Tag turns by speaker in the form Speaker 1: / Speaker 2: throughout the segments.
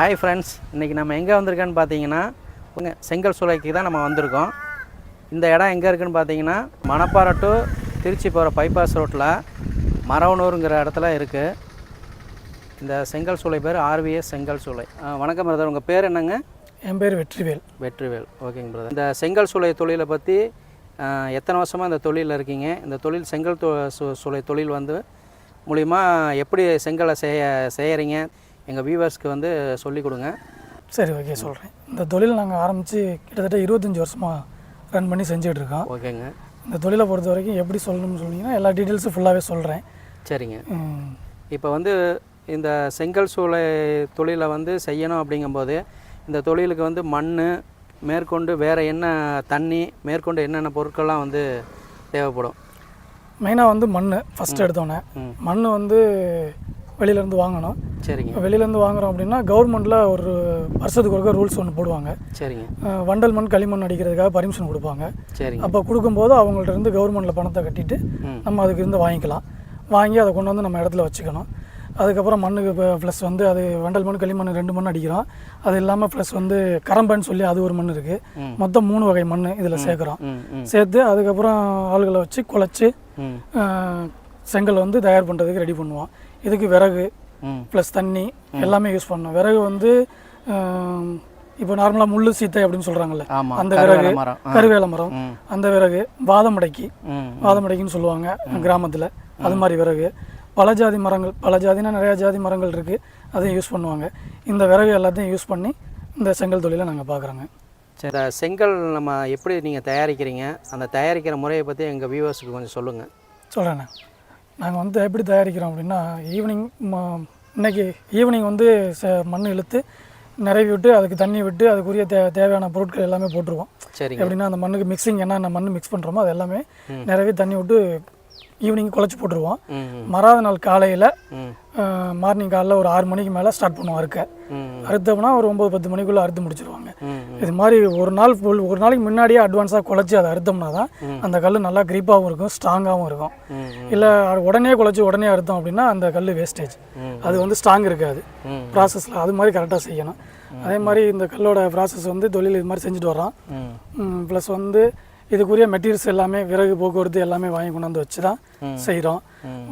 Speaker 1: Hi friends இன்றைக்கி நம்ம எங்கே வந்திருக்கோன்னு பார்த்தீங்கன்னா செங்கல் சூளைக்கு தான் நம்ம வந்திருக்கோம். இந்த இடம் எங்கே இருக்குன்னு பார்த்தீங்கன்னா மணப்பாறை டு திருச்சி போகிற பைபாஸ் ரோட்டில் மரவனூருங்கிற இடத்துல இருக்குது இந்த செங்கல் சூளை பேர் ஆர்விஎஸ் செங்கல் சூளை. வணக்கம் பிரதர் உங்கள் பேர் என்னங்க?
Speaker 2: என் பேர் வெற்றிவேல்.
Speaker 1: வெற்றிவேல். ஓகேங்க பிரதர் இந்த செங்கல் சூளை தொழிலை பற்றி எத்தனை வருஷமாக இந்த தொழிலில் இருக்கீங்க? இந்த தொழில் செங்கல் சூளை தொழில் வந்து மூலிமா எப்படி செங்கலை செய்ய செய்கிறீங்க எங்கள் வியூவர்ஸ்க்கு வந்து சொல்லிக் கொடுங்க.
Speaker 2: சரி ஓகே சொல்கிறேன் இந்த தொழில் நாங்கள் ஆரம்பித்து கிட்டத்தட்ட இருபத்தஞ்சி வருஷமாக ரன் பண்ணி செஞ்சுட்டு இருக்கோம்.
Speaker 1: ஓகேங்க.
Speaker 2: இந்த தொழிலை பொறுத்த வரைக்கும் எப்படி சொல்லணும்னு சொன்னீங்கன்னா எல்லா டீட்டெயில்ஸும் ஃபுல்லாகவே சொல்கிறேன்
Speaker 1: சரிங்க. இப்போ வந்து இந்த செங்கல் சூளை தொழிலை வந்து செய்யணும் அப்படிங்கும்போது இந்த தொழிலுக்கு வந்து மண் மேற்கொண்டு வேறு என்ன தண்ணி மேற்கொண்டு என்னென்ன பொருட்கள்லாம் வந்து தேவைப்படும்?
Speaker 2: மெயினாக வந்து மண் ஃபஸ்ட்டு எடுத்தோன்னே. மண் வந்து வெளியிலேருந்து வாங்கணும்
Speaker 1: சரிங்க.
Speaker 2: வெளியிலேருந்து வாங்குறோம் அப்படின்னா கவர்மெண்ட்டில் ஒரு வருஷத்துக்கு ஒருக்க ரூல்ஸ் ஒன்று போடுவாங்க.
Speaker 1: சரிங்க.
Speaker 2: வண்டல் மண் களிமண் அடிக்கிறதுக்காக பர்மிஷன் கொடுப்பாங்க.
Speaker 1: சரிங்க.
Speaker 2: அப்போ கொடுக்கும்போது அவங்கள்ட்ட இருந்து கவர்மெண்ட்டில் பணத்தை கட்டிட்டு. நம்ம அதுக்கு இருந்து வாங்கிக்கலாம். வாங்கி அதை கொண்டு வந்து நம்ம இடத்துல வச்சுக்கணும். அதுக்கப்புறம் மண்ணுக்கு ப்ளஸ் வந்து அது வண்டல் மண் களிமண் ரெண்டு மண் அடிக்கிறோம். அது இல்லாமல் ப்ளஸ் வந்து கரம்பன்னு சொல்லி அது ஒரு மண் இருக்குது. மொத்தம் மூணு வகை மண் இதில் சேர்க்குறோம். சேர்த்து அதுக்கப்புறம் ஆளுகளை வச்சு குழச்சி செங்கல் வந்து தயார் பண்ணுறதுக்கு ரெடி பண்ணுவோம். இதுக்கு விறகு ப்ளஸ் தண்ணி எல்லாமே யூஸ் பண்ணோம் விறகு வந்து இப்போ நார்மலாக முள்ளு சீத்தை அப்படின்னு சொல்கிறாங்கல்ல அந்த விறகு. கருவேல மரம் அந்த விறகு வாதமடைக்கு வாதமடைக்குன்னு சொல்லுவாங்க கிராமத்தில். அது மாதிரி விறகு. பல ஜாதி மரங்கள் பல ஜாதினா நிறையா ஜாதி மரங்கள் இருக்குது அதையும் யூஸ் பண்ணுவாங்க. இந்த விறகு எல்லாத்தையும் யூஸ் பண்ணி இந்த செங்கல் தொழிலை நாங்கள் பார்க்குறோங்க
Speaker 1: சரி இந்த செங்கல் நம்ம எப்படி நீங்கள் தயாரிக்கிறீங்க? அந்த தயாரிக்கிற முறையை பற்றி எங்கள் வியூவர்ஸுக்கு கொஞ்சம் சொல்லுங்கள்
Speaker 2: சொல்கிறேண்ணே நாங்கள் வந்து எப்படி தயாரிக்கிறோம் அப்படின்னா ஈவினிங் இன்னைக்கு ஈவினிங் வந்து ச- மண் இழுத்து நிறவி விட்டு அதுக்கு தண்ணி விட்டு அதுக்குரிய தே தேவையான பொருட்கள் எல்லாமே போட்டுருவோம்.
Speaker 1: சரிங்க.
Speaker 2: எப்படின்னா அந்த மண்ணுக்கு மிக்சிங் என்னென்ன மண் மிக்ஸ் பண்ணுறோமோ அது எல்லாமே நிறவி தண்ணி விட்டு ஈவினிங் குழச்சி போட்டுருவோம். மறாத நாள் காலையில் மார்னிங் காலைல ஒரு ஆறு மணிக்கு மேலே ஸ்டார்ட் பண்ணுவோம் அறுக்க. அறுத்தோம்னா ஒரு ஒம்பது பத்து மணிக்குள்ளே அறுத்து முடிச்சிருவாங்க. இது மாதிரி ஒரு நாள் full- ஒரு நாளைக்கு முன்னாடியே அட்வான்ஸாக குழச்சி அதை அறுத்தோம்னா தான் அந்த கல் நல்லா க்ரீப்பாகவும் இருக்கும் ஸ்ட்ராங்காகவும் இருக்கும். இல்லை உடனே குழச்சி உடனே அறுத்தோம் அப்படின்னா அந்த கல் வேஸ்டேஜ். அது வந்து ஸ்ட்ராங் இருக்காது. ப்ராசஸில் அது மாதிரி கரெக்டாக செய்யணும். அதே மாதிரி இந்த கல்லோட ப்ராசஸ் வந்து தொழில் இது மாதிரி செஞ்சுட்டு வரோம் ப்ளஸ் வந்து இதுக்குரிய மெட்டீரியல்ஸ் எல்லாமே விறகு போக்குவரத்து எல்லாமே வாங்கி கொண்டாந்து வச்சு தான் செய்கிறோம்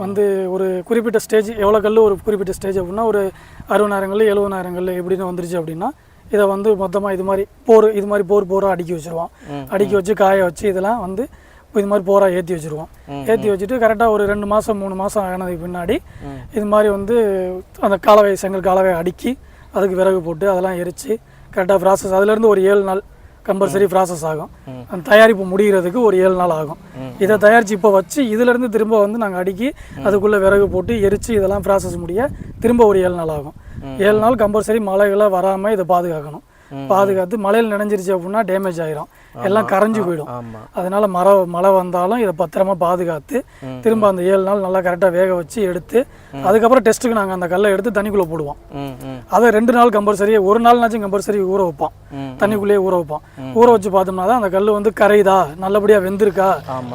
Speaker 2: வந்து ஒரு குறிப்பிட்ட ஸ்டேஜ் எவ்வளோ கல் ஒரு குறிப்பிட்ட ஸ்டேஜ் அப்படின்னா ஒரு அறுபதாயிரம் கல் எழுபதாயிரம் கல் எப்படின்னு வந்துருச்சு அப்படின்னா இதை வந்து மொத்தமாக இது மாதிரி போர் இது மாதிரி போர் போராக அடுக்கி வச்சுருவோம். அடுக்கி வச்சு காய வச்சு இதெல்லாம் வந்து இது மாதிரி போராக ஏற்றி வச்சுருவோம். ஏற்றி வச்சுட்டு கரெக்டாக ஒரு ரெண்டு மாதம் மூணு மாதம் ஆனதுக்கு பின்னாடி இது மாதிரி வந்து அந்த காலவை செங்கல் காலவை அடுக்கி அதுக்கு விறகு போட்டு அதெல்லாம் எரித்து கரெக்டாக ப்ராசஸ் அதுலேருந்து ஒரு ஏழு நாள் கம்பல்சரி ப்ராசஸ் ஆகும். அந்த தயாரிப்பு முடிகிறதுக்கு ஒரு ஏழு நாள் ஆகும். இதை தயாரித்து இப்போ வச்சு இதுலேருந்து திரும்ப வந்து நாங்கள் அடுக்கி அதுக்குள்ளே விறகு போட்டு எரித்து இதெல்லாம் ப்ராசஸ் முடிய திரும்ப ஒரு ஏழு நாள் ஆகும். ஏழு நாள் கம்பல்சரி மழைகளை வராமல் இதை பாதுகாக்கணும். பாதுகாத்து மழையில் நினைஞ்சிருச்சு அப்படின்னா டேமேஜ் ஆயிரும். எல்லாம் கரைஞ்சு போயிடும். அதனால மழை மழை வந்தாலும் இதை பத்திரமா பாதுகாத்து திரும்ப அந்த ஏழு நாள் நல்லா கரெக்டாக வேக வச்சு எடுத்து அதுக்கப்புறம் டெஸ்ட்டுக்கு நாங்கள் அந்த கல்லை எடுத்து தண்ணிக்குள்ளே போடுவோம். அதை ரெண்டு நாள் கம்பல்சரி ஒரு நாள்னாச்சும் கம்பல்சரி ஊற வைப்போம். தண்ணிக்குள்ளேயே ஊற வைப்போம். ஊற வச்சு பார்த்தோம்னா தான் அந்த கல் வந்து கரையுதா? நல்லபடியாக வெந்திருக்கா?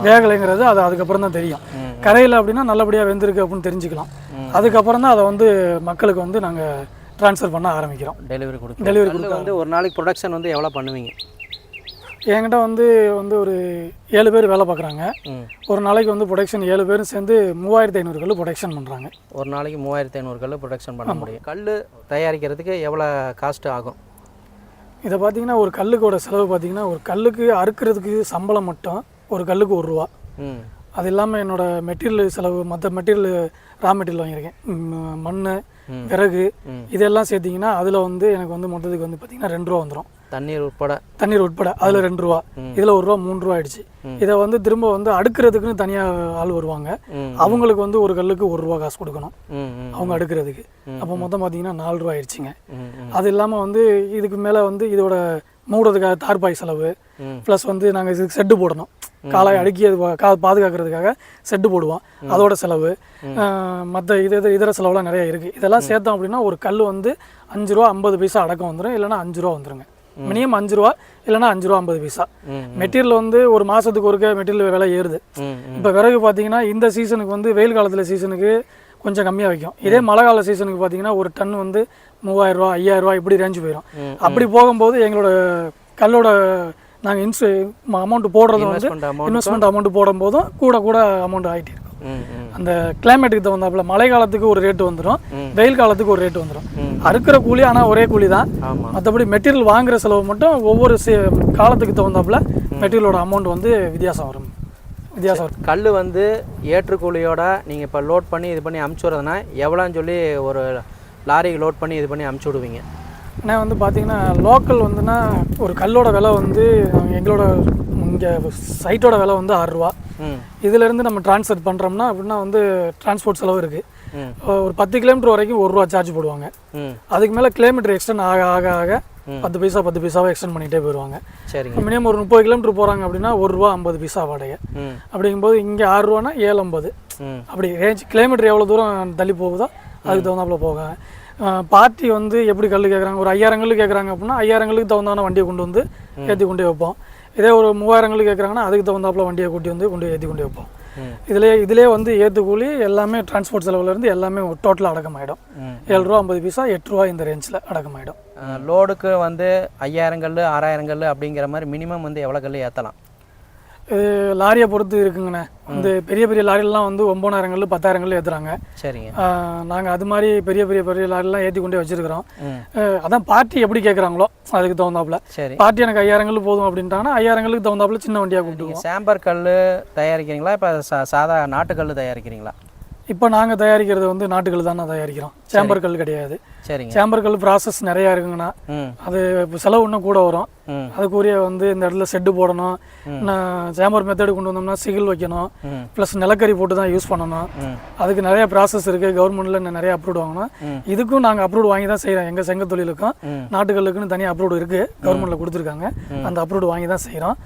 Speaker 2: வேகலைங்கிறது அது அதுக்கப்புறம் தான் தெரியும். கரையில அப்படின்னா நல்லபடியாக வெந்திருக்கு அப்படின்னு தெரிஞ்சுக்கலாம். அதுக்கப்புறம் தான் அதை வந்து மக்களுக்கு வந்து நாங்கள் ட்ரான்ஸ்ஃபர் பண்ண ஆரம்பிக்கிறோம்.
Speaker 1: டெலிவரி கொடுக்கும்
Speaker 2: டெலிவரி
Speaker 1: கல் வந்து ஒரு நாளைக்கு ப்ரொடக்ஷன் வந்து எவ்வளோ பண்ணுவீங்க?
Speaker 2: என்கிட்ட வந்து வந்து ஒரு ஏழு பேர் வேலை பார்க்குறாங்க. ஒரு நாளைக்கு வந்து ப்ரொடக்ஷன் ஏழு பேரும் சேர்ந்து மூவாயிரத்தி ஐநூறு கல் ப்ரொடக்ஷன் பண்ணுறாங்க
Speaker 1: ஒரு நாளைக்கு மூவாயிரத்தி ஐநூறு கல் ப்ரொடக்ஷன் பண்ண முடியும். கல் தயாரிக்கிறதுக்கு எவ்வளோ காஸ்ட் ஆகும்?
Speaker 2: இதை பார்த்தீங்கன்னா ஒரு கல்லுக்கோட செலவு பார்த்தீங்கன்னா ஒரு கல்லுக்கு அறுக்கிறதுக்கு சம்பளம் மட்டும் ஒரு கல்லுக்கு ஒரு ரூபா.
Speaker 1: ம்.
Speaker 2: அது இல்லாமல் என்னோட மெட்டீரியல் செலவு மற்ற மெட்டீரியல் ரா மெட்டீரியல் வாங்கியிருக்கேன். மண் விறகு இதெல்லாம் சேர்த்திங்கன்னா அதில் வந்து எனக்கு வந்து மொத்தத்துக்கு வந்து பார்த்தீங்கன்னா ரெண்டு ரூபா வந்துடும்
Speaker 1: தண்ணீர் உட்பட?
Speaker 2: தண்ணீர் உட்பட அதில் ரெண்டு ரூபா. இதில் ஒரு ரூபா மூணு ரூபா ஆயிடுச்சு. இதை வந்து திரும்ப வந்து அடுக்கிறதுக்குன்னு தனியாக ஆள் வருவாங்க. அவங்களுக்கு வந்து ஒரு கல்லுக்கு ஒரு ரூபா காசு கொடுக்கணும். அவங்க அடுக்கிறதுக்கு. அப்போ மொத்தம் பார்த்தீங்கன்னா நாலு ரூபா ஆயிடுச்சுங்க. அது இல்லாமல் வந்து இதுக்கு மேலே வந்து இதோட மூடுறதுக்காக தார்பாய் செலவு. ப்ளஸ் வந்து நாங்கள் இதுக்கு செட்டு போடணும். காலை அடுக்கி அது கா பாதுகாக்கிறதுக்காக செட்டு போடுவோம். அதோட செலவு. மற்ற இது இது இதர செலவுலாம் நிறைய இருக்குது இதெல்லாம் சேர்த்தோம் அப்படின்னா ஒரு கல் வந்து அஞ்சு ரூபா ஐம்பது பைசா அடக்கம் வந்துடும் இல்லைன்னா அஞ்சு ரூபா வந்துருங்க. மினிமம் அஞ்சு ரூபா இல்லைன்னா அஞ்சு ரூபா ஐம்பது பைசா. மெட்டீரியல் வந்து ஒரு மாதத்துக்கு ஒருக்க மெட்டீரியல் விலை ஏறுது. இப்போ விறகு பார்த்தீங்கன்னா இந்த சீசனுக்கு வந்து வெயில் காலத்தில் சீசனுக்கு கொஞ்சம் கம்மியாக வைக்கும். இதே மழை கால சீசனுக்கு பார்த்தீங்கன்னா ஒரு டன் வந்து மூவாயிரம் ரூபா ஐயாயிரம் ரூபா இப்படி ரேஞ்சு போயிடும் அப்படி போகும்போது எங்களோட கல்லோட நாங்கள் இன்சு அமௌண்ட் போடுறது வந்து
Speaker 1: இன்வெஸ்ட்மெண்ட் அமௌண்ட்
Speaker 2: அமௌண்ட் போடும்போதும் கூட கூட அமௌண்ட் ஆகிட்டே இருக்கும் அந்த கிளைமேட்டுக்கு தகுந்தாப்புல மழை காலத்துக்கு ஒரு ரேட்டு வந்துடும். வெயில் காலத்துக்கு ஒரு ரேட்டு வந்துடும். அறுக்கிற கூலி ஆனால் ஒரே கூலி தான். மற்றபடி மெட்டீரியல் வாங்குற செலவு மட்டும் ஒவ்வொரு சே- காலத்துக்கு தகுந்தாப்புல மெட்டீரியலோட அமௌண்ட் வந்து வித்தியாசம் வரும். வித்தியாசம்
Speaker 1: கல் வந்து ஏற்றுக்கூலியோட நீங்கள் இப்போ லோட் பண்ணி இது பண்ணி அமுச்சு விட்றதுனா எவ்வளோன்னு சொல்லி ஒரு லாரிக்கு லோட் பண்ணி இது பண்ணி அமுச்சு விடுவீங்க?
Speaker 2: ஏன்னா வந்து பார்த்தீங்கன்னா லோக்கல் வந்துன்னா ஒரு கல்லோட விலை வந்து எங்களோட இங்கே சைட்டோட விலை வந்து ஆறுரூவா இதிலேருந்து நம்ம ட்ரான்ஸ்ஃபர் பண்ணுறோம்னா அப்படின்னா வந்து டிரான்ஸ்போர்ட் செலவு இருக்குது ஒரு பத்து கிலோமீட்டர் வரைக்கும் ஒரு ரூபா சார்ஜ் போடுவாங்க. அதுக்கு மேலே கிலோமீட்டர் எக்ஸ்டெண்ட் ஆக ஆக ஆக. பத்து பைசா பத்து பைசாவை எக்ஸ்டெண்ட் பண்ணிகிட்டே போயிடுவாங்க
Speaker 1: சரிங்க.
Speaker 2: மினிமம் ஒரு முப்பது கிலோமீட்டர் போகிறாங்க அப்படின்னா ஒரு ரூபா ஐம்பது பைசா வாடகை. அப்படிங்கும்போது இங்கே ஆறு ரூபானா ஏழு ஐம்பது. அப்படி ரேஞ்ச் கிலோமீட்டர் எவ்வளோ தூரம் தள்ளி போகுதோ அதுக்கு தகுந்தாப்புல போகாங்க பார்ட்டி வந்து எப்படி கல் கேட்குறாங்க ஒரு ஐயாயிரம் கல் கேட்குறாங்க அப்படின்னா ஐயாயிரம் கல்லுக்கு தகுந்தான வண்டியை கொண்டு வந்து ஏற்றி கொண்டு வைப்போம். இதே ஒரு மூவாயிரம் கல் கேட்குறாங்கன்னா அதுக்கு தகுந்தாப்புல வண்டியை கூட்டி வந்து கொண்டு ஏற்றி கொண்டு வைப்போம்.
Speaker 1: ம்.
Speaker 2: இதிலே இதிலே வந்து ஏற்று கூலி எல்லாமே டிரான்ஸ்போர்ட் செலவுலேருந்து எல்லாமே டோட்டலாக அடக்கமாயிடும். ஏழு ரூபா ஐம்பது பைசா எட்டு ரூபா இந்த ரேஞ்சில் அடக்கமாயிடும்.
Speaker 1: லோடுக்கு வந்து ஐயாயிரம் கல் ஆறாயிரம் கல் அப்படிங்கிற மாதிரி மினிமம் வந்து எவ்வளோ கல் ஏற்றலாம்
Speaker 2: இது லாரியை பொறுத்து இருக்குங்கண்ணே. வந்து பெரிய பெரிய லாரிலாம் வந்து பத்தாயிரம் கல் ஏற்றுறாங்க
Speaker 1: சரிங்க.
Speaker 2: நாங்கள் அது மாதிரி பெரிய பெரிய பெரிய லாரிலாம் ஏற்றி கொண்டே வச்சுருக்கிறோம். அதான் பார்ட்டி எப்படி கேட்குறாங்களோ அதுக்கு தகுந்தாப்புல.
Speaker 1: சரி.
Speaker 2: பார்ட்டி எனக்கு ஐயாயிரம் கல் போதும் அப்படின்ட்டாங்கன்னா ஐயாயிரம் கல்லுக்கு தகுந்தாப்புல சின்ன வண்டியாக
Speaker 1: நீங்கள் சாம்பர் கல் தயாரிக்கிறீங்களா? இப்போ சாதா நாட்டுக்கல் தயாரிக்கிறீங்களா?
Speaker 2: இப்போ நாங்கள் தயாரிக்கிறது வந்து நாட்டுக்கல் தான் தயாரிக்கிறோம். சேம்பர் கல் கிடையாது. சேம்பர் கல் ப்ராசஸ் நிறையா இருக்குங்கண்ணா. அது செலவு இன்னும் கூட வரும். அதுக்குரிய வந்து இந்த இடத்துல செட்டு போடணும். சேம்பர் மெத்தடு கொண்டு வந்தோம்னா சிகில் வைக்கணும். ப்ளஸ் நிலக்கரி போட்டு தான் யூஸ் பண்ணணும். அதுக்கு நிறைய ப்ராசஸ் இருக்குது கவர்மெண்ட்டில் நிறைய அப்ரூவ் வாங்கணும். இதுக்கும் நாங்கள் அப்ரூவ் வாங்கி தான் செய்கிறோம் எங்கள் செங்க தொழிலுக்கும்
Speaker 1: ம்.
Speaker 2: நாட்டுகளுக்குன்னு தனியாக அப்ரூவ் இருக்குது கவர்மெண்ட்டில் கொடுத்துருக்காங்க. அந்த அப்ரூவ் வாங்கி தான் செய்கிறோம்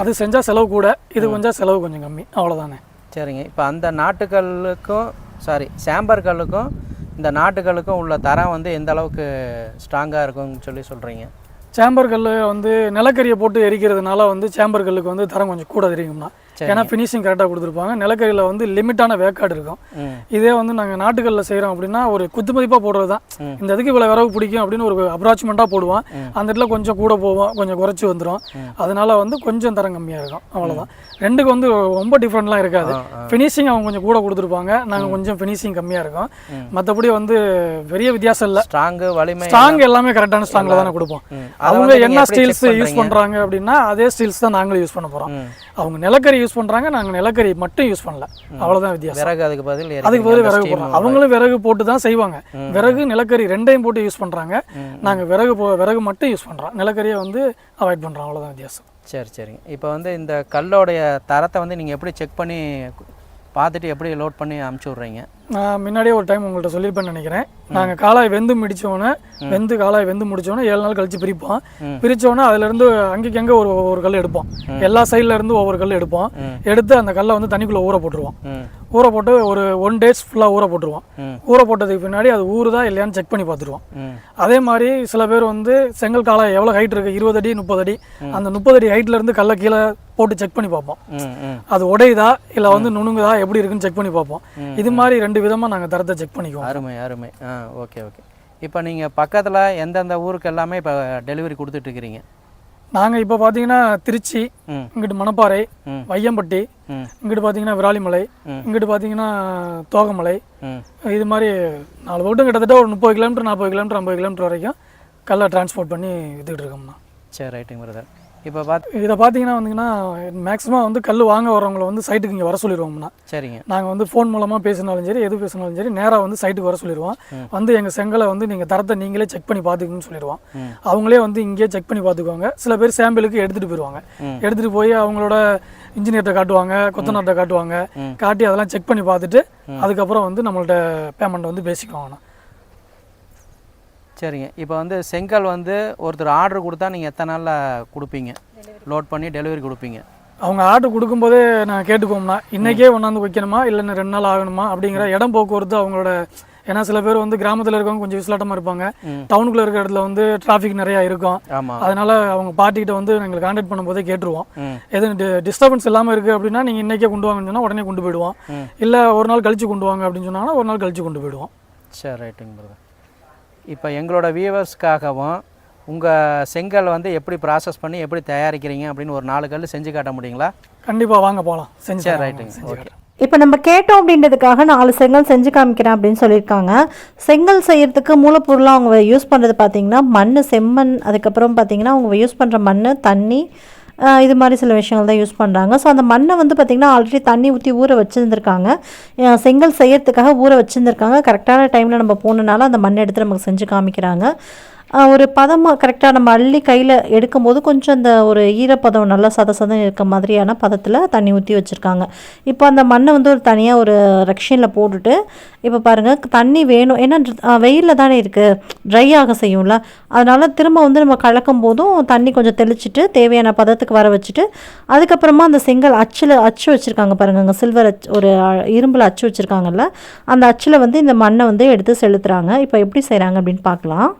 Speaker 2: அது செஞ்சால் செலவு கூட இது கொஞ்சம் செலவு கொஞ்சம் கம்மி. அவ்வளோதானே
Speaker 1: சரிங்க. இப்போ அந்த நாட்டுக்கல்லுக்கும் சாரி சாம்பர் கல்லுக்கும் இந்த நாட்டுக்கல்லுக்கும் உள்ள தரம் வந்து எந்த அளவுக்கு ஸ்ட்ராங்காக இருக்கும்னு சொல்லி சொல்கிறீங்க
Speaker 2: சேம்பர் கல் வந்து நிலக்கரியை போட்டு எரிக்கிறதுனால வந்து சேம்பர் கல்லுக்கு வந்து தரம் கொஞ்சம் கூட தெரியும்னா ஏன்னா ஃபினிஷிங் கரெக்டாக கொடுத்துருப்பாங்க. நிலக்கரியில் வந்து லிமிட்டான வேக்காடு இருக்கும். இதே வந்து நாங்கள் நாட்டுக்கல்லில் செய்கிறோம் அப்படின்னா ஒரு குத்து மதிப்பாக போடுறது தான். இந்த இதுக்கு இவ்வளோ விறகு பிடிக்கும் அப்படின்னு ஒரு அப்ராச்மெண்ட்டாக போடுவோம். அந்த இடத்துல கொஞ்சம் கூட போவோம். கொஞ்சம் குறைச்சி வந்துடும் அதனால வந்து கொஞ்சம் தரம் கம்மியாக இருக்கும். அவ்வளோதான் ரெண்டுக்கு வந்து ரொம்ப டிஃப்ரெண்ட்லாம் இருக்காது. ஃபினிஷிங் அவங்க கொஞ்சம் கூட கொடுத்துருப்பாங்க. நாங்கள் கொஞ்சம் ஃபினிஷிங் கம்மியாக இருக்கும். மற்றபடி வந்து பெரிய வித்தியாசம் இல்லை.
Speaker 1: ஸ்ட்ராங்கு வலிமை
Speaker 2: ஸ்ட்ராங் எல்லாமே கரெக்டான ஸ்ட்ராங்கில் தானே கொடுப்போம். அவங்க என்ன ஸ்டீல்ஸ் யூஸ்
Speaker 1: பண்றீங்க?
Speaker 2: பண்ணுறாங்க அப்படின்னா அதே ஸ்டீல்ஸ் தான் நாங்களும் யூஸ் பண்ண போகிறோம். அவங்க நிலக்கரி யூஸ் பண்ணுறாங்க நாங்கள் நிலக்கரி மட்டும் யூஸ் பண்ணல. அவ்வளோதான் வித்தியாசம்.
Speaker 1: விறகு அதுக்கு பதில்
Speaker 2: அதுக்கு பதில் விறகு போடுறோம் அவங்களும் விறகு போட்டு தான் செய்வாங்க விறகு நிலக்கரி ரெண்டையும் போட்டு யூஸ் பண்ணுறாங்க. நாங்கள் விறகு போ விறகு மட்டும் யூஸ் பண்ணுறோம் நிலக்கரியை வந்து அவாய்ட் பண்ணுறோம் அவ்வளோதான் வித்தியாசம்.
Speaker 1: சரி சரிங்க. இப்போ வந்து இந்த கல்லோடைய தரத்தை வந்து நீங்கள் எப்படி செக் பண்ணி பார்த்துட்டு எப்படி லோட் பண்ணி அமுச்சு விட்றீங்க?
Speaker 2: நான் முன்னாடியே ஒரு டைம் உங்கள்கிட்ட சொல்லியிருப்பேன்னு நினைக்கிறேன். நாங்கள் காலாய் வெந்து முடித்தோன்னே வெந்து காலாய் வெந்து முடித்தோன்னே ஏழு நாள் கழிச்சு பிரிப்போம். பிரித்தோன்னே அதுலேருந்து அங்கேக்கு எங்கே ஒரு ஒரு கல் எடுப்போம். எல்லா சைட்லேருந்து ஒவ்வொரு கல் எடுப்போம். எடுத்து அந்த கல்லை வந்து தண்ணிக்குள்ளே ஊற போட்டுருவோம். ஊற போட்டு ஒரு ஒன் டேஸ் ஃபுல்லாக ஊற போட்டுருவோம். ஊற போட்டதுக்கு பின்னாடி அது ஊறுதா இல்லையான்னு செக் பண்ணி பார்த்துருவோம். அதே மாதிரி சில பேர் வந்து செங்கல் காளாய் எவ்வளோ ஹைட் இருக்குது இருபது அடி முப்பது அடி. அந்த முப்பது அடி ஹைட்ல இருந்து கல்லை கீழே போட்டு செக் பண்ணி பார்ப்போம். அது உடையுதா? இல்லை வந்து நுணுங்குதா? எப்படி இருக்குன்னு செக் பண்ணி பார்ப்போம். இது மாதிரி ரெண்டு விதமாக நாங்கள் தரத்தை செக் பண்ணிக்குவோம்.
Speaker 1: அருமை அருமை. Okay okay. இப்போ நீங்கள் பக்கத்தில் எந்தெந்த ஊருக்கு எல்லாமே இப்போ டெலிவரி கொடுத்துட்ருக்கிறீங்க
Speaker 2: நாங்கள் இப்போ பார்த்தீங்கன்னா திருச்சி இங்கிட்டு மணப்பாறை. வையம்பட்டி இங்கிட்டு பார்த்தீங்கன்னா விராலிமலை. இங்கிட்டு பார்த்தீங்கன்னா தோகமலை. இது மாதிரி நாலு பக்கம் கிட்டத்தட்ட ஒரு முப்பது கிலோமீட்டர் நாற்பது கிலோமீட்டர் ஐம்பது கிலோமீட்டர் வரைக்கும் கல்லை டிரான்ஸ்போர்ட் பண்ணி வித்துக்கிட்டு இருக்கோம்ண்ணா.
Speaker 1: சரி ரைட்டுங்க பிரதர் இப்போ பார்த்து
Speaker 2: இதை பார்த்தீங்கன்னா வந்தீங்கன்னா மேக்ஸிமம் வந்து கல் வாங்க வரவங்களை வந்து சைட்டுக்கு இங்கே வர சொல்லிடுவோம்னா
Speaker 1: சரிங்க.
Speaker 2: நாங்கள் வந்து ஃபோன் மூலமாக பேசினாலும் சரி எது பேசினாலும் சரி நேராக வந்து சைட்டுக்கு வர சொல்லிடுவோம் வந்து எங்கள் செங்கலை வந்து நீங்கள் தரத்தை நீங்களே செக் பண்ணி பார்த்துக்கணும்னு சொல்லிடுவோம். அவங்களே வந்து இங்கேயே செக் பண்ணி பார்த்துக்குவாங்க சில பேர் சாம்பிளுக்கு எடுத்துகிட்டு போயிடுவாங்க. எடுத்துகிட்டு போய் அவங்களோட இன்ஜினியர்கிட்ட காட்டுவாங்க கொத்தனார்கிட்ட காட்டுவாங்க. காட்டி அதெல்லாம் செக் பண்ணி பார்த்துட்டு அதுக்கப்புறம் வந்து நம்மள்ட்ட பேமெண்ட் வந்து பேசிக்குவாங்கண்ணா.
Speaker 1: சரிங்க. இப்போ வந்து செங்கல் வந்து ஒருத்தர் ஆர்டர் கொடுத்தா நீங்கள் எத்தனை நாளில் கொடுப்பீங்க? லோட் பண்ணி டெலிவரி கொடுப்பீங்க.
Speaker 2: அவங்க ஆர்டர் கொடுக்கும்போதே நான் கேட்டுக்கோம்னா இன்றைக்கே கொண்டாந்து வைக்கணுமா? இல்லைன்னா ரெண்டு நாள் ஆகணுமா? அப்படிங்கிற இடம் போக்குவரத்து அவங்களோட ஏன்னா சில பேர் வந்து கிராமத்தில் இருக்கவங்க கொஞ்சம் விசலாட்டமாக இருப்பாங்க. டவுனுக்குள்ளே இருக்கிற இடத்துல வந்து டிராஃபிக் நிறையா இருக்கும். அதனால அவங்க பார்ட்டிகிட்ட வந்து எங்களுக்கு கான்டாக்ட் பண்ணும்போதே கேட்டுருவோம். எதுவும் டிஸ்டர்பன்ஸ் இல்லாமல் இருக்குது அப்படின்னா நீங்கள் இன்றைக்கே கொண்டு வாங்கன்னு சொன்னால் உடனே கொண்டு போயிடுவோம். இல்லை ஒரு நாள் கழிச்சு கொண்டு வாங்க அப்படின்னு சொன்னாங்கன்னா ஒரு நாள் கழிச்சு கொண்டு போயிடுவோம்.
Speaker 1: சரி ரைட்டுங்க பிரதர் இப்போ எங்களோட வியூவர்ஸ்க்காகவும் உங்கள் செங்கல் வந்து எப்படி ப்ராசஸ் பண்ணி எப்படி தயாரிக்கிறீங்க அப்படின்னு ஒரு நாலு கல் செஞ்சு காட்ட முடியுங்களா?
Speaker 2: கண்டிப்பாக வாங்க போகலாம் செஞ்சு.
Speaker 1: ரைட்டுங்க. ஓகே.
Speaker 3: இப்போ நம்ம கேட்டோம் அப்படின்றதுக்காக நாலு செங்கல் செஞ்சு காமிக்கிறேன் அப்படின்னு சொல்லியிருக்காங்க. செங்கல் செய்யறதுக்கு மூலப்பொருளாக அவங்க யூஸ் பண்ணுறது பார்த்தீங்கன்னா மண் செம்மண் அதுக்கப்புறம் பார்த்தீங்கன்னா அவங்க யூஸ் பண்ணுற மண் தண்ணி இது மாதிரி சில விஷயங்கள் தான் யூஸ் பண்ணுறாங்க ஸோ அந்த மண்ணை வந்து பார்த்திங்கன்னா ஆல்ரெடி தண்ணி ஊற்றி ஊற வச்சுருந்துருக்காங்க. செங்கல் செய்யறதுக்காக ஊற வச்சுருந்துருக்காங்க. கரெக்டான டைமில் நம்ம போனனால அந்த மண்ணை எடுத்து நமக்கு செஞ்சு காமிக்கிறாங்க. ஒரு பதமாக கரெக்டாக நம்ம அள்ளி கையில் எடுக்கும்போது கொஞ்சம் அந்த ஒரு ஈரப்பதம் நல்லா சத சதம் இருக்க மாதிரியான பதத்தில் தண்ணி ஊற்றி வச்சுருக்காங்க. இப்போ அந்த மண்ணை வந்து ஒரு தனியாக ஒரு ரக்ஷனில் போட்டுட்டு இப்போ பாருங்கள் தண்ணி வேணும். ஏன்னா வெயிலில் தானே இருக்குது ட்ரை ஆக செய்யும்ல. அதனால் திரும்ப வந்து நம்ம கலக்கும் போதும் தண்ணி கொஞ்சம் தெளிச்சிட்டு தேவையான பதத்துக்கு வர வச்சுட்டு அதுக்கப்புறமா அந்த செங்கல் அச்சில் அச்சு வச்சுருக்காங்க பாருங்கள் அங்கே சில்வர் அச்சு ஒரு இரும்பில் அச்சு வச்சுருக்காங்கல்ல அந்த அச்சில் வந்து இந்த மண்ணை வந்து எடுத்து செலுத்துகிறாங்க இப்போ எப்படி செய்கிறாங்க அப்படின்னு பார்க்கலாம்.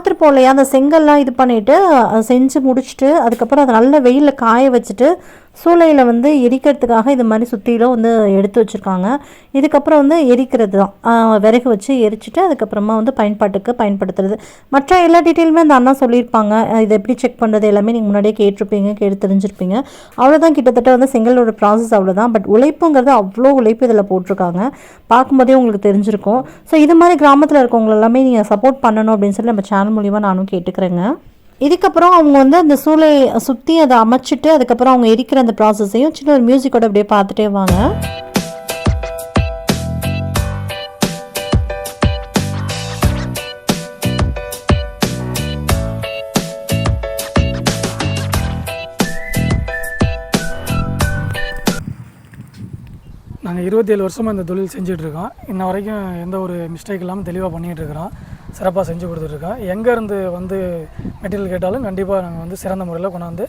Speaker 3: பார்த்துருப்போம் இல்லையா அந்த செங்கல்லாம் இது பண்ணிவிட்டு செஞ்சு முடிச்சுட்டு அதுக்கப்புறம் அதை நல்ல வெயிலில் காய வச்சுட்டு சூளையில் வந்து எரிக்கிறதுக்காக இது மாதிரி சுற்றிலும் வந்து எடுத்து வச்சுருக்காங்க. இதுக்கப்புறம் வந்து எரிக்கிறது தான் விறகு வச்சு எரிச்சிட்டு அதுக்கப்புறமா வந்து பயன்பாட்டுக்கு பயன்படுத்துறது. மற்ற எல்லா டீட்டெயிலுமே அந்த அண்ணா சொல்லியிருப்பாங்க. இதை எப்படி செக் பண்ணுறது எல்லாமே நீங்கள் முன்னாடியே கேட்டிருப்பீங்க கேட்டு தெரிஞ்சிருப்பீங்க. அவ்வளோதான் கிட்டத்தட்ட வந்து செங்கலோட ப்ராசஸ் அவ்வளோதான் பட் உழைப்புங்கிறது அவ்வளோ உழைப்பு இதில் போட்டிருக்காங்க. பார்க்கும்போதே உங்களுக்கு தெரிஞ்சிருக்கும். ஸோ இது மாதிரி கிராமத்தில் இருக்கவங்க எல்லாமே நீங்கள் சப்போர்ட் பண்ணணும் அப்படின்னு சொல்லி நம்ம சேனல் மூலிமா நானும் கேட்டுக்கிறேங்க. இதுக்கப்புறம் அவங்க வந்து அந்த சூளை சுற்றி அதை அமைச்சிட்டு அதுக்கப்புறம் அவங்க எரிக்கிற அந்த ப்ராசஸையும் சின்ன ஒரு மியூசிக்கோட அப்படியே பார்த்துட்டே வாங்க.
Speaker 2: நாங்கள் இருபத்தேழு வருஷமாக இந்த தொழில் செஞ்சிட்ருக்கோம் இன்ன வரைக்கும் எந்த ஒரு மிஸ்டேக் இல்லாமல் தெளிவாக பண்ணிகிட்டு இருக்கிறோம். சிறப்பாக செஞ்சு கொடுத்துட்ருக்கோம் எங்கேருந்து வந்து மெட்டீரியல் கேட்டாலும் கண்டிப்பாக நாங்கள் வந்து சிறந்த முறையில் கொண்டாந்து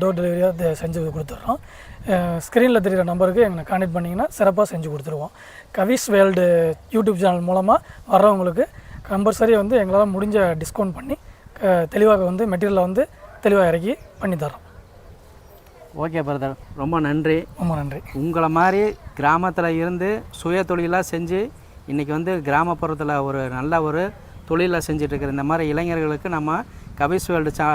Speaker 2: டோர் டெலிவரியாக செஞ்சு கொடுத்துட்றோம். ஸ்க்ரீனில் தெரிகிற நம்பருக்கு எங்களை கான்டாக்ட் பண்ணிங்கன்னா சிறப்பாக செஞ்சு கொடுத்துருவோம். கவிஸ் வேர்ல்டு யூடியூப் சேனல் மூலமாக வர்றவங்களுக்கு கம்பல்சரி வந்து எங்களால் முடிஞ்ச டிஸ்கவுண்ட் பண்ணி தெளிவாக வந்து மெட்டீரியலை வந்து தெளிவாக இறக்கி பண்ணி தரோம்
Speaker 1: ஓகே பிரதர் ரொம்ப நன்றி.
Speaker 2: ரொம்ப நன்றி.
Speaker 1: உங்களை மாதிரி கிராமத்தில் இருந்து சுய தொழிலாக செஞ்சு இன்றைக்கி வந்து கிராமப்புறத்தில் ஒரு நல்ல ஒரு தொழிலை செஞ்சுட்டு இருக்கிற இந்த மாதிரி இளைஞர்களுக்கு நம்ம கபிஸ் வேர்ல்டு சா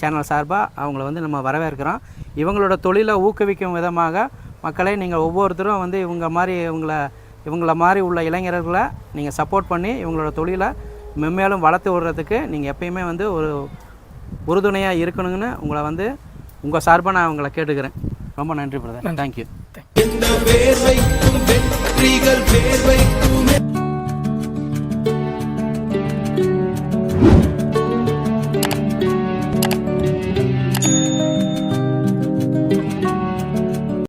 Speaker 1: சேனல் சார்பாக அவங்கள வந்து நம்ம வரவேற்கிறோம். இவங்களோட தொழிலை ஊக்குவிக்கும் விதமாக மக்களே நீங்கள் ஒவ்வொருத்தரும் வந்து இவங்க மாதிரி இவங்கள இவங்கள மாதிரி உள்ள இளைஞர்களை நீங்கள் சப்போர்ட் பண்ணி இவங்களோட தொழிலை மென்மேலும் வளர்த்து விடுறதுக்கு நீங்கள் எப்பயுமே வந்து ஒரு உறுதுணையாக இருக்கணுங்கன்னு உங்களை வந்து உங்கள் சார்பாக நான் உங்களை கேட்டுக்கிறேன். ரொம்ப நன்றி பிரதர் தேங்க்யூ
Speaker 4: வெற்றிகள் பேர் வைக்குமே